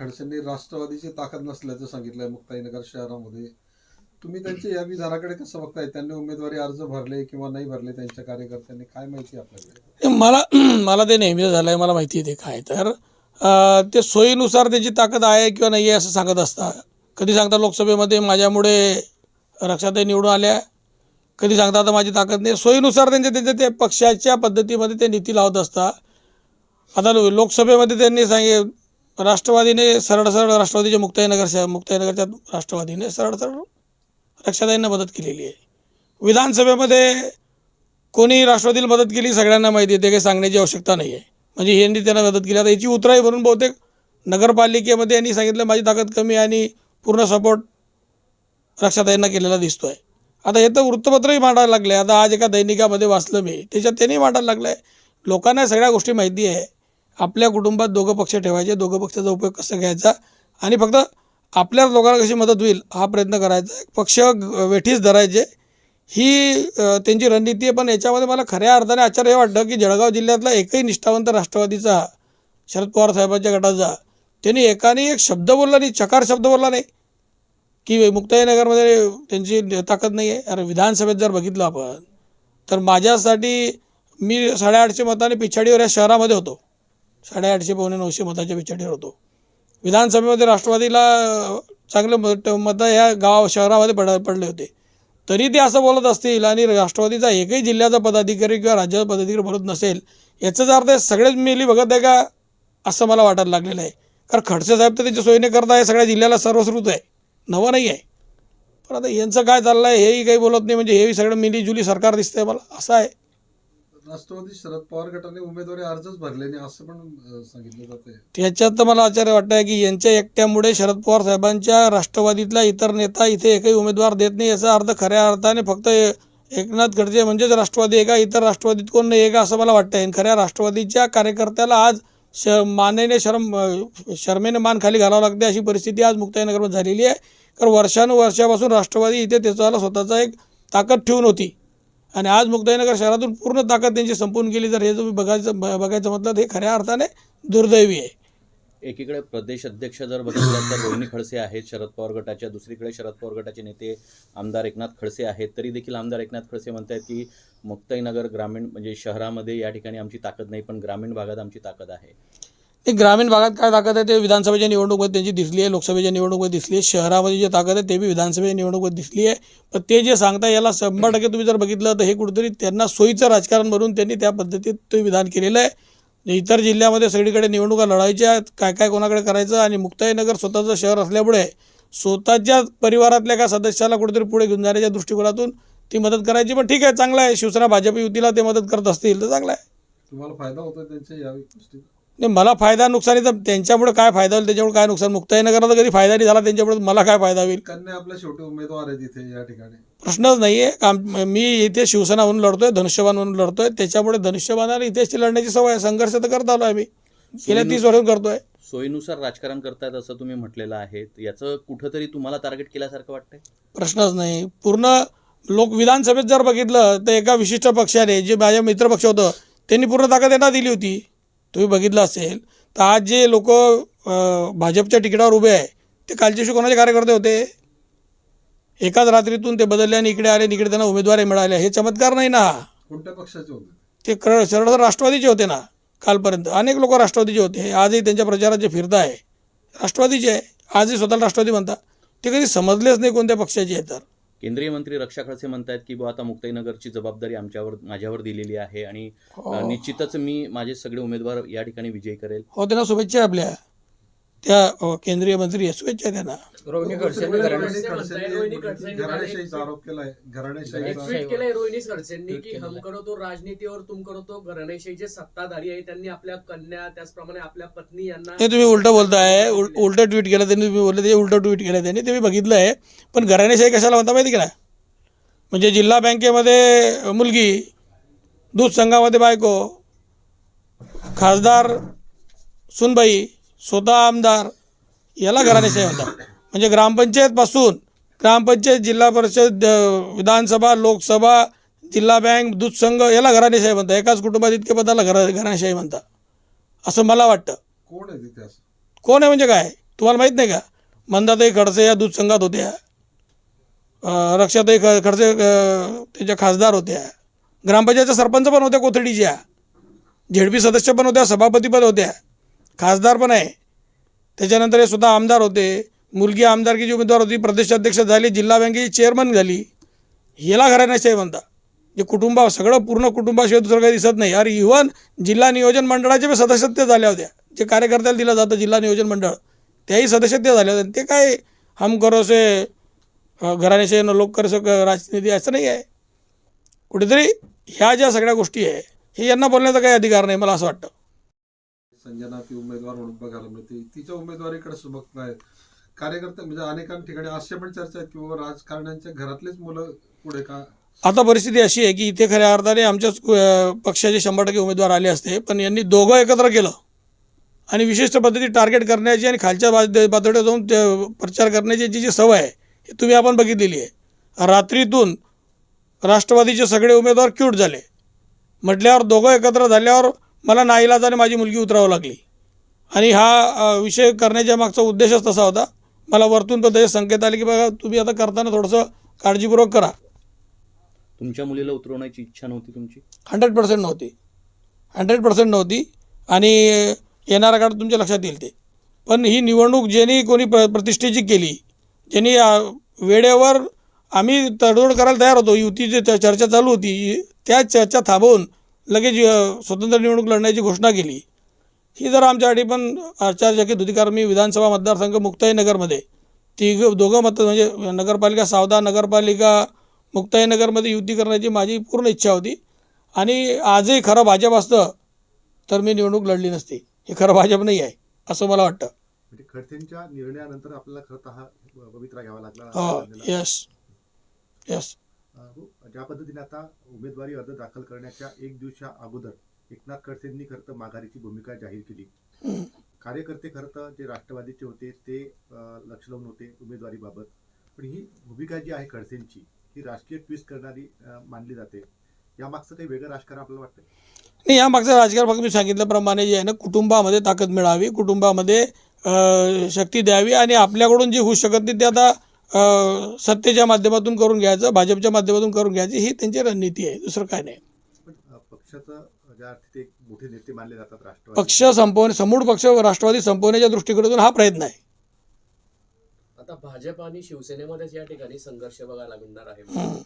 खडसेंनी राष्ट्रवादीची ताकद नसल्याचं सांगितलंय मुक्ताईनगर शहरामध्ये. तुम्ही त्यांच्या या विधानाकडे कसं बघताय? त्यांनी उमेदवारी अर्ज भरले किंवा नाही भरले त्यांच्या कार्यकर्त्यांनी? काय माहिती आपल्याकडे? ते मला मला ते नेहमीच झालं आहे मला माहिती आहे ते काय तर ते सोयीनुसार त्याची ताकद आहे किंवा नाही आहे असं सांगत असतात कधी सांगता लोकसभेमध्ये माझ्यामुळे रक्षाताई निवडून आल्या कधी सांगता आता माझी ताकद नाही. सोयीनुसार त्यांच्या त्यांच्या ते पक्षाच्या पद्धतीमध्ये ते नीती लावत असतात आता लोकसभेमध्ये त्यांनी सांगे राष्ट्रवादीने सरळ सरळ राष्ट्रवादीच्या मुक्ताईनगर शहर मुक्ताईनगरच्या राष्ट्रवादीने सरळ सरळ रक्षाताईंना मदत केलेली आहे. विधानसभेमध्ये कोणी राष्ट्रवादीला मदत केली सगळ्यांना माहिती आहे ते काही सांगण्याची आवश्यकता नाही आहे. म्हणजे यांनी त्यांना मदत केली. आता याची उतराई म्हणून बहुतेक नगरपालिकेमध्ये यांनी सांगितलं माझी ताकद कमी आहे आणि पूर्ण सपोर्ट रक्षाताईंना केलेला दिसतो आहे आता हे तर वृत्तपत्रही मांडायला लागले. आता आज एका दैनिकामध्ये वाचलं मी त्याच्यात त्यांनी मांडायला लागलं आहे लोकांना सगळ्या गोष्टी माहिती आहे. आपल्या कुटुंबात दोघं पक्ष ठेवायचे दोघं पक्षाचा उपयोग कसा घ्यायचा आणि फक्त आपल्या लोकांना कशी मदत होईल हा प्रयत्न करायचा. पक्ष वेठीस वेठीच धरायचे ही त्यांची रणनीती आहे. पण याच्यामध्ये मला खऱ्या अर्थाने आश्चर्य हे वाटतं की जळगाव जिल्ह्यातला एकही निष्ठावंत राष्ट्रवादीचा शरद पवार साहेबांच्या गटाचा त्यांनी एकाने एक शब्द बोलला नाही चकार शब्द बोलला नाही. की मुक्ताईनगरमध्ये त्यांची ताकद नाही आहे अरे विधानसभेत जर बघितलं आपण तर माझ्यासाठी मी साडेआठशे मताने पिछाडीवर या शहरामध्ये होतो. साडेआठशे पावणे नऊशे मताच्या पिछाडीवर होतो. विधानसभेमध्ये राष्ट्रवादीला चांगले मत मतं ह्या गाव शहरामध्ये पड पडले होते. तरी ते असं बोलत असतील आणि राष्ट्रवादीचा एकही जिल्ह्याचा पदाधिकारी किंवा राज्याचा पदाधिकारी भरत नसेल याचाच अर्थ सगळेच मिली बघत आहे का असं मला वाटायला लागलेलं आहे. कारण खडसे साहेब तर त्याच्या सोयीने करत आहे सगळ्या जिल्ह्याला सर्वश्रुत आहे. नवं नाही आहे. पण आता यांचं काय चाललं आहे हेही काही बोलत नाही म्हणजे हेही सगळं मिलीजुली सरकार दिसतंय मला असं आहे. राष्ट्रवादी शरद पवार गटाने उमेदवारी अर्जच भरले नाही असं पण सांगितलं जाते त्याच्यात तर मला आश्चर्य वाटतं आहे की यांच्या एकट्यामुळे शरद पवार साहेबांच्या राष्ट्रवादीतला इतर नेता इथे एकही उमेदवार देत नाही याचा अर्थ खऱ्या अर्थाने फक्त एकनाथ खडसे म्हणजेच राष्ट्रवादी आहे का इतर राष्ट्रवादीत कोण नाही आहे का असं मला वाटतं आहे खऱ्या राष्ट्रवादीच्या कार्यकर्त्याला आज श मानेने शरम शर्मेने मान खाली घालावं लागते अशी परिस्थिती आज मुक्ताईनगरमध्ये झालेली आहे. कारण वर्षानुवर्षापासून राष्ट्रवादी इथे त्याचा स्वतःचा एक ताकद ठेवून होती. आणि आज मुक्ताईनगर शहरातून पूर्ण ताकद त्यांची संपून गेली. तर हे तुम्ही बघायचं बघायचं म्हटलं तर हे खऱ्या अर्थाने दुर्दैवी आहे. एकीकडे प्रदेश अध्यक्ष जर बघितलं तर रोहिणी खडसे आहेत शरद पवार गटाच्या. दुसरीकडे शरद पवार गटाचे नेते आमदार एकनाथ खडसे आहेत. तरी देखील आमदार एकनाथ खडसे म्हणतात की मुक्ताईनगर ग्रामीण म्हणजे शहरामध्ये या ठिकाणी आमची ताकद नाही पण ग्रामीण भागात आमची ताकद आहे. ते ग्रामीण भागात काय ताकद आहे ते विधानसभेच्या निवडणुकीमध्ये त्यांची दिसली आहे लोकसभेच्या निवडणुकीमध्ये दिसली आहे शहरामध्ये जे ताकद आहे ते बी विधानसभेच्या निवडणुकीत दिसली आहे. पण ते जे सांगता याला शंभर टक्के तुम्ही जर बघितलं तर हे कुठेतरी त्यांना सोयीचं राजकारण म्हणून त्यांनी त्या पद्धतीत ते विधान केलेलं आहे. इतर जिल्ह्यामध्ये सगळीकडे निवडणुका लढायच्या काय काय कोणाकडे करायचं आणि मुक्ताईनगर स्वतःचं शहर असल्यामुळे स्वतःच्या परिवारातल्या का सदस्याला कुठेतरी पुढे घेऊन जाण्याच्या दृष्टिकोनातून ती मदत करायची. पण ठीक आहे चांगलं आहे. शिवसेना भाजप युतीला ते मदत करत असतील तर चांगलं आहे. तुम्हाला फायदा होतो त्यांच्या या नाही मला फायदा नुकसानीचा त्यांच्यामुळे काय फायदा होईल त्याच्यामुळे काय नुकसान? मुक्ताईनगरला कधी फायदा नाही झाला त्यांच्यामुळे मला काय फायदा होईल? कन्या आपल्या शेवटी उमेदवार आहेत इथे या ठिकाणी. प्रश्नच नाही आहे काम मी इथे शिवसेना म्हणून लढतोय धनुष्यबाण म्हणून लढतोय. त्याच्यामुळे धनुष्यबाणाला इथेची लढण्याची सवय आहे. संघर्ष तर करत आलो आम्ही. गेल्या तीस वर्षात करतोय. सोयीनुसार राजकारण करतायत असं तुम्ही म्हटलेलं आहे. याचं कुठंतरी तुम्हाला टार्गेट केल्यासारखं वाटतंय? प्रश्नच नाही. पूर्ण लोक विधानसभेत जर बघितलं तर एका विशिष्ट पक्षाने जे माझ्या मित्र पक्ष होतं त्यांनी पूर्ण ताकद यांना दिली होती. तुम्ही बघितलं असेल तर आज जे लोक भाजपच्या तिकिटावर उभे आहे ते कालच्या दिवशी कोणाचे कार्यकर्ते होते? एकाच रात्रीतून ते बदलले आणि इकडे आले इकडे त्यांना उमेदवारी मिळाल्या हे चमत्कार नाही ना? कोणत्या पक्षाचे होते? ते सरळ राष्ट्रवादीचे होते ना कालपर्यंत. अनेक लोक राष्ट्रवादीचे होते. आजही त्यांच्या प्रचारात जे फिरत आहे राष्ट्रवादीचे आहे. आजही स्वतःला राष्ट्रवादी म्हणतात. ते कधी समजलेच नाही कोणत्या पक्षाचे आहे तर. केंद्रीय मंत्री रक्षा खडसे म्हणतायत की बुवा आता मुक्ताईनगरची जबाबदारी आमच्यावर माझ्यावर दिलेली आहे आणि अ, निश्चितच मी माझे सगळे उमेदवार या ठिकाणी विजयी करेल. हो त्यांना शुभेच्छा आपल्या. त्या केंद्रीय मंत्री शुभेच्छा आहे त्यांना रोहिणी खडसेंनी केलाय. रोहिणी की. हम करो तो राजनीती और तुम करो तो घराणेशाही जे सत्ताधारी आहे त्यांनी आपल्या कन्या त्याचप्रमाणे आपल्या पत्नी यांना ते तुम्ही उलटं बोलताय. उल उलटं ट्विट केलं त्यांनी तुम्ही बोलले ते उलटं ट्विट केलं त्यांनी. ते मी बघितलं आहे. पण घराणेशाही कशाला म्हणता माहिती का म्हणजे जिल्हा बँकेमध्ये मुलगी दूध संघामध्ये बायको खासदार सुनबाई स्वतः आमदार याला घराणेशाही म्हणतात. म्हणजे ग्रामपंचायतपासून ग्रामपंचायत जिल्हा परिषद विधानसभा लोकसभा जिल्हा बँक दूध संघ याला घराणेशाही म्हणतात. एकाच कुटुंबात इतके पदाला घरा घराणेशाही म्हणतात. असं मला वाटतं. कोण आहे तिथे असं? कोण आहे म्हणजे काय? तुम्हाला माहीत नाही का? मंदाताई खडसे या दूध संघात होत्या. अं, रक्षाताई ख खडसे अं, त्याच्या खासदार होत्या. ग्रामपंचायतच्या सरपंच पण होत्या कोथळीच्या. झेडपी सदस्य पण होत्या सभापती पण होत्या. खासदार पण आहे. त्याच्यानंतर हे सुद्धा आमदार होते. मुलगी आमदारकीची उमेदवार होती प्रदेशाध्यक्ष झाली जिल्हा बँकेची चेअरमन झाली. याला घराण्याशाही म्हणता जे कुटुंबा सगळं पूर्ण कुटुंबाशिवाय दुसरं काही दिसत नाही. अरे इव्हन जिल्हा नियोजन मंडळाचे पण सदस्यत्व झाल्या होत्या जे कार्यकर्त्याला दिलं जातं जिल्हा नियोजन मंडळ त्याही सदस्यत्व झाल्या होत्या ते काय हम करोसे घराण्याशाही न लोक करस राजनीती असं नाही आहे. कुठेतरी ह्या ज्या सगळ्या गोष्टी आहे हे यांना बोलण्याचा काही अधिकार नाही मला असं वाटतं. संजना ती उमेदवार म्हणून बघायला मिळते. तिच्या उमेदवारीकडे बघतायत कार्यकर्ते म्हणजे अनेकां ठिकाणी असे पण चर्चा आहेत की बाबा राजकारण्यांच्या घरातलेच मुलं पुढे का? आता परिस्थिती अशी आहे की इथे खऱ्या अर्थाने आमच्याच पक्षाचे शंभर टक्के उमेदवार आले असते पण यांनी दोघं एकत्र केलं. आणि विशिष्ट पद्धती टार्गेट करण्याची आणि खालच्या पातळीवर जाऊन ते प्रचार करण्याची याची जी सवय आहे हे तुम्ही आपण बघितलेली आहे. रात्रीतून राष्ट्रवादीचे सगळे उमेदवार क्यूट झाले. म्हटल्यावर दोघं एकत्र झाल्यावर मला नाईलाजाने माझी मुलगी उतरावं लागली. आणि हा विषय करण्याच्या मागचा उद्देशच तसा होता. मला वरतून पण तसे संकेत आले की बघा तुम्ही आता करताना थोडंसं काळजीपूर्वक करा. तुमच्या मुलीला उतरवण्याची इच्छा नव्हती तुमची? हंड्रेड पर्सेंट नव्हती. हंड्रेड पर्सेंट नव्हती. आणि येणाऱ्या काळात तुमच्या लक्षात येईल ते. पण ही निवडणूक ज्यांनी कोणी प्र प्रतिष्ठेची केली ज्यांनी वेळेवर आम्ही तडजोड करायला तयार होतो. युतीची चर्चा चालू होती. त्या चर्चा थांबवून लगेच स्वतंत्र निवडणूक लढण्याची घोषणा केली. ही जर आमच्यासाठी पण आश्चर्यचकित होती कारण मी विधानसभा मतदारसंघ मुक्ताईनगरमध्ये तिघ दोघं मत म्हणजे नगरपालिका सावदा नगरपालिका मुक्ताईनगरमध्ये युती करण्याची माझी पूर्ण इच्छा होती. आणि आजही खरं भाजप असतं तर मी निवडणूक लढली नसती. हे खरं भाजप नाही आहे असं मला वाटतं. म्हणजे खडसेंच्या निर्णयानंतर आपल्याला खरं तर हा पवित्रा घ्यावा लागला. यस यस हो, ज्या पद्धतीने आता उमेदवारी अर्ज दाखल करण्याच्या एक दिवसा अगोदर एकनाथ खडसेंनी खरं तर माघारीची भूमिका जाहीर केली. कार्यकर्ते खरं तर जे राष्ट्रवादीचे होते ते लक्ष लावून होते उमेदवारीबाबत. पण ही भूमिका जी आहे खडसेंची ही राजकीय ट्विस्ट करणारी मानली जाते. यामागचं काही वेगळं राजकारण आपल्याला वाटतं नाही या मागचं राजकारण फक्त मी सांगितल्याप्रमाणे जे आहे ना कुटुंबामध्ये ताकद मिळावी कुटुंबामध्ये शक्ती द्यावी आणि आपल्याकडून जी होऊ शकत नाही ते आता सत्तेच्या माध्यमातून करून घ्यायचं भाजपच्या माध्यमातून करून घ्यायची ही त्यांची रणनीती आहे दुसरं काय नाही. पण अं, पक्षाचं ज्या अर्थी ते एक मोठे नेते मानले जातात राष्ट्रवादी. पक्ष संपवणे समूळ पक्ष राष्ट्रवादी संपवण्याच्या दृष्टिकोनातून हा प्रयत्न आहे. आता भाजप आणि शिवसेनेमध्येच या ठिकाणी संघर्ष बघायला मिळणार आहे. हं.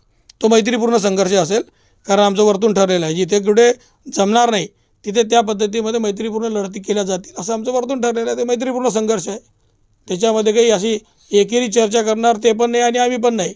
तो मैत्रीपूर्ण संघर्ष असेल कारण आमचं वरतून ठरलेलं आहे. जिथे कुठे जमणार नाही तिथे त्या पद्धतीमध्ये मैत्रीपूर्ण लढती केल्या जातील असं आमचं वरतून ठरलेलं आहे. ते मैत्रीपूर्ण संघर्ष आहे. त्याच्यामध्ये काही अशी एकेरी चर्चा करणार ते पण नाही आणि आम्ही पण नाही.